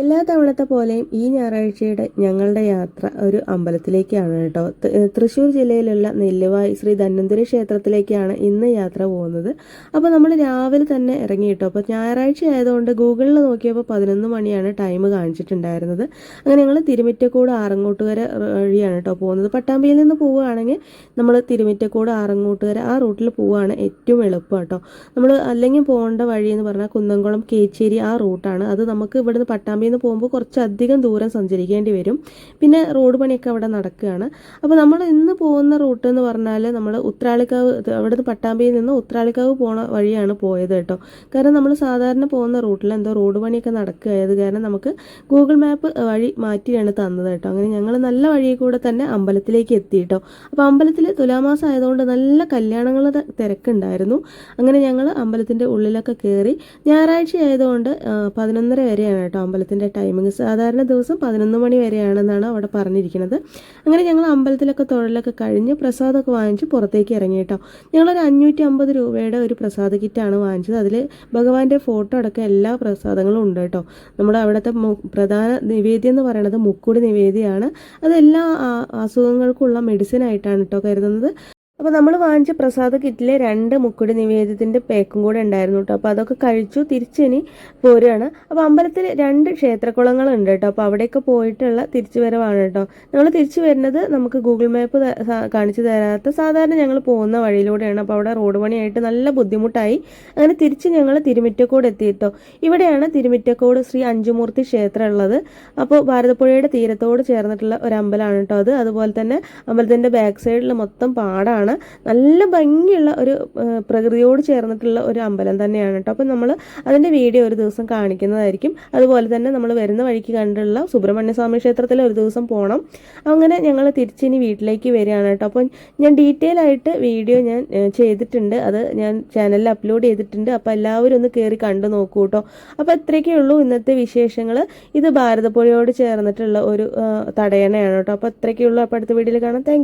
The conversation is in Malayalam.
എല്ലാ തവണത്തെ പോലെയും ഈ ഞായറാഴ്ചയുടെ ഞങ്ങളുടെ യാത്ര ഒരു അമ്പലത്തിലേക്കാണ് കേട്ടോ. തൃശ്ശൂർ ജില്ലയിലുള്ള നെല്ലുവായി ശ്രീ ധന്വന്തരി ക്ഷേത്രത്തിലേക്കാണ് ഇന്ന് യാത്ര പോകുന്നത്. അപ്പോൾ നമ്മൾ രാവിലെ തന്നെ ഇറങ്ങി കേട്ടോ. അപ്പോൾ ഞായറാഴ്ച ആയതുകൊണ്ട് ഗൂഗിളിൽ നോക്കിയപ്പോൾ പതിനൊന്ന് മണിയാണ് ടൈം കാണിച്ചിട്ടുണ്ടായിരുന്നത്. അങ്ങനെ ഞങ്ങൾ തിരുമിറ്റക്കൂട് ആറങ്ങോട്ടുകര വഴിയാണ് കേട്ടോ പോകുന്നത്. പട്ടാമ്പിയിൽ നിന്ന് പോവുകയാണെങ്കിൽ നമ്മൾ തിരുമിറ്റക്കൂട് ആറങ്ങോട്ടുകര ആ റൂട്ടിൽ പോവുകയാണ് ഏറ്റവും എളുപ്പം കേട്ടോ. നമ്മൾ അല്ലെങ്കിൽ പോകേണ്ട വഴി എന്ന് പറഞ്ഞാൽ കുന്നംകുളം കേച്ചേരി ആ റൂട്ടാണ്. അത് നമുക്ക് ഇവിടുന്ന് പട്ടാമ്പി നിന്ന് പോകുമ്പോൾ കുറച്ചധികം ദൂരം സഞ്ചരിക്കേണ്ടി വരും. പിന്നെ റോഡ് പണിയൊക്കെ അവിടെ നടക്കുകയാണ്. അപ്പോൾ നമ്മൾ ഇന്ന് പോകുന്ന റൂട്ട് എന്ന് പറഞ്ഞാൽ നമ്മൾ ഉത്രാളിക്കാവ് അവിടെ നിന്ന് പട്ടാമ്പിയിൽ നിന്ന് ഉത്രാളിക്കാവ് പോണ വഴിയാണ് പോയത് കേട്ടോ. കാരണം നമ്മൾ സാധാരണ പോകുന്ന റൂട്ടിൽ എന്തോ റോഡ് പണിയൊക്കെ നടക്കുകയായത് കാരണം നമുക്ക് ഗൂഗിൾ മാപ്പ് വഴി മാറ്റിയാണ് തന്നത് കേട്ടോ. അങ്ങനെ ഞങ്ങൾ നല്ല വഴിയിൽ കൂടെ തന്നെ അമ്പലത്തിലേക്ക് എത്തി കേട്ടോ. അപ്പോൾ അമ്പലത്തിൽ തുലാമാസം ആയതുകൊണ്ട് നല്ല കല്യാണങ്ങളുടെ തിരക്കുണ്ടായിരുന്നു. അങ്ങനെ ഞങ്ങൾ അമ്പലത്തിന്റെ ഉള്ളിലൊക്കെ കയറി ഞായറാഴ്ച ആയതുകൊണ്ട് പതിനൊന്നര വരെയാണ് കേട്ടോ അമ്പലത്തിന്റെ ടൈമിങ് സാധാരണ ദിവസം പതിനൊന്ന് മണി വരെയാണെന്നാണ് അവിടെ പറഞ്ഞിരിക്കുന്നത്. അങ്ങനെ ഞങ്ങൾ അമ്പലത്തിലൊക്കെ തൊഴിലൊക്കെ കഴിഞ്ഞ് പ്രസാദമൊക്കെ വാങ്ങിച്ച് പുറത്തേക്ക് ഇറങ്ങി കേട്ടോ. ഞങ്ങളൊരു അഞ്ഞൂറ്റി അമ്പത് രൂപയുടെ ഒരു പ്രസാദ കിറ്റാണ് വാങ്ങിച്ചത്. അതിൽ ഭഗവാന്റെ ഫോട്ടോ അടക്കം എല്ലാ പ്രസാദങ്ങളും ഉണ്ട് കേട്ടോ. നമ്മുടെ അവിടുത്തെ പ്രധാന നിവേദ്യം എന്ന് പറയുന്നത് മുക്കുടി നിവേദ്യമാണ്. അതെല്ലാ അസുഖങ്ങൾക്കുള്ള മെഡിസിൻ ആയിട്ടാണ് കേട്ടോ കരുതുന്നത്. അപ്പോൾ നമ്മൾ വാങ്ങിച്ച പ്രസാദ കിറ്റിലെ രണ്ട് മുക്കുടി നിവേദ്യത്തിന്റെ പേക്കും കൂടെ ഉണ്ടായിരുന്നു കേട്ടോ. അപ്പോൾ അതൊക്കെ കഴിച്ചു തിരിച്ചിനി പോരുകയാണ്. അപ്പോൾ അമ്പലത്തിൽ രണ്ട് ക്ഷേത്രക്കുളങ്ങളുണ്ട് കേട്ടോ. അപ്പോൾ അവിടെയൊക്കെ പോയിട്ടുള്ള തിരിച്ചു വരവാണ് കേട്ടോ. ഞങ്ങൾ തിരിച്ചു വരുന്നത് നമുക്ക് ഗൂഗിൾ മാപ്പ് കാണിച്ചു തരാത്ത സാധാരണ ഞങ്ങൾ പോകുന്ന വഴിയിലൂടെയാണ്. അപ്പോൾ അവിടെ റോഡ് പണിയായിട്ട് നല്ല ബുദ്ധിമുട്ടായി. അങ്ങനെ തിരിച്ച് ഞങ്ങൾ തിരുമിറ്റക്കോട് എത്തി കേട്ടോ. ഇവിടെയാണ് തിരുമിറ്റക്കോട് ശ്രീ അഞ്ചുമൂർത്തി ക്ഷേത്രം ഉള്ളത്. അപ്പോൾ ഭാരതപ്പുഴയുടെ തീരത്തോട് ചേർന്നിട്ടുള്ള ഒരു അമ്പലമാണ് കേട്ടോ അത്. അതുപോലെ തന്നെ അമ്പലത്തിന്റെ ബാക്ക് സൈഡിൽ മൊത്തം പാടാണ്. നല്ല ഭംഗിയുള്ള ഒരു പ്രകൃതിയോട് ചേർന്നിട്ടുള്ള ഒരു അമ്പലം തന്നെയാണ് കേട്ടോ. അപ്പം നമ്മൾ അതിന്റെ വീഡിയോ ഒരു ദിവസം കാണിക്കുന്നതായിരിക്കും. അതുപോലെ തന്നെ നമ്മൾ വരുന്ന വഴിക്ക് കണ്ടുള്ള സുബ്രഹ്മണ്യ സ്വാമി ക്ഷേത്രത്തിൽ ഒരു ദിവസം പോകണം അങ്ങനെ ഞങ്ങൾ തിരിച്ചിനി വീട്ടിലേക്ക് വരികയാണ് കേട്ടോ. അപ്പം ഞാൻ ഡീറ്റെയിൽ ആയിട്ട് വീഡിയോ ഞാൻ ചെയ്തിട്ടുണ്ട്. അത് ഞാൻ ചാനലിൽ അപ്ലോഡ് ചെയ്തിട്ടുണ്ട്. അപ്പോൾ എല്ലാവരും ഒന്ന് കയറി കണ്ടു നോക്കൂ കേട്ടോ. അപ്പോൾ ഇത്രയൊക്കെ ഉള്ളൂ ഇന്നത്തെ വിശേഷങ്ങൾ ഇത് ഭാരതപ്പുഴയോട് ചേർന്നിട്ടുള്ള ഒരു തടയണയാണ് കേട്ടോ. അപ്പോൾ ഇത്രയൊക്കെ ഉള്ളൂ. അപ്പോൾ അടുത്ത വീഡിയോയിൽ കാണാം. താങ്ക്